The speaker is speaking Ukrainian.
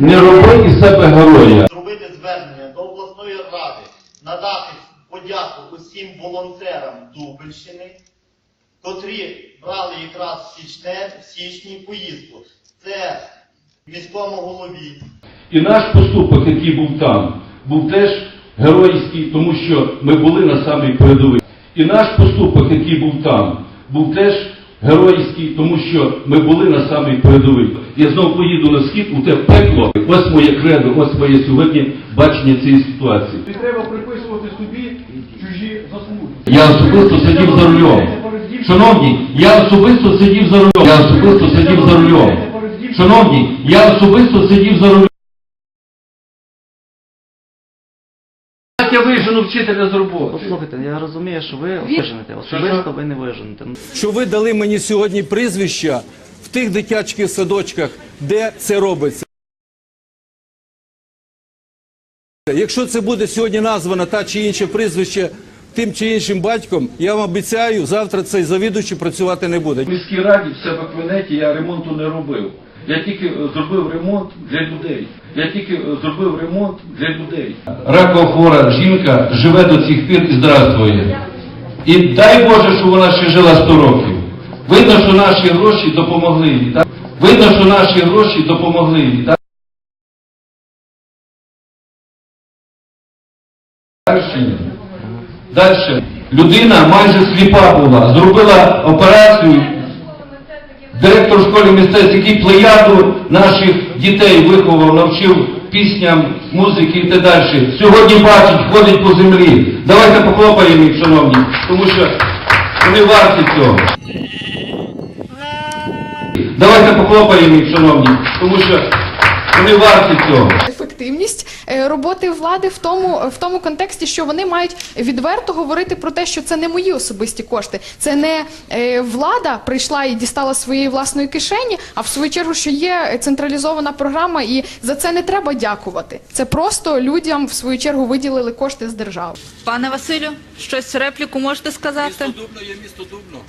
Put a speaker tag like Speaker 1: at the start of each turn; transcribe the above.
Speaker 1: Не роби із себе героя.
Speaker 2: зробити звернення до обласної ради, надати подяку усім волонтерам Дубельщини, котрі брали якраз в січне, в січні поїздку. Це міському голові,
Speaker 1: І наш поступок, який був там, був теж геройський, тому що ми були на самій передовій. І наш поступок, який був там, був теж геройський, тому що ми були на самій передовій. Я знову поїду на схід у те пекло. Ось моє кредо, ось моє сьогодні бачення цієї ситуації.
Speaker 3: Не треба приписувати собі чужі заслуги.
Speaker 1: Я особисто сидів за рулем. Шановні, я особисто сидів за рулем. Я особисто сидів за рулем. Шановні, я особисто сидів за рулем. Я вижену вчителя з роботи?
Speaker 4: Послухайте, я розумію, що ви виженете. Особисто ви не виженете.
Speaker 5: що ви дали мені сьогодні прізвища в тих дитячих садочках, де це робиться. Якщо це буде сьогодні названо та чи інше прізвище тим чи іншим батьком, я вам обіцяю, завтра цей завідуючий працювати не буде.
Speaker 1: В міській раді в себе в кабінеті я ремонту не робив. Я тільки е, зробив ремонт для людей. Я тільки е, зробив ремонт для людей. Ракова хвора жінка живе до цих пір і здравствує. І дай Боже, щоб вона ще жила 100 років. Видно, що наші гроші допомогли їй. Видно, що наші гроші допомогли їй. Дальше. Людина майже сліпа була, зробила операцію. Директор школи мистецтв, який плеяду наших дітей виховав, навчив пісням, музики і так далі. Сьогодні бачить, ходить по землі. Давайте похлопаємо їх, шановні, тому що вони варті цього. Давайте похлопаємо їх, шановні, тому що вони варті цього.
Speaker 6: Ефективність е, роботи влади в тому, в тому контексті, що вони мають відверто говорити про те, що це не мої особисті кошти, це не е, влада прийшла і дістала своєї власної кишені, а в свою чергу, що є централізована програма, і за це не треба дякувати. Це просто людям в свою чергу виділили кошти з держави.
Speaker 7: Пане Василю, щось репліку можете сказати?
Speaker 5: Дубно є місто Дубно.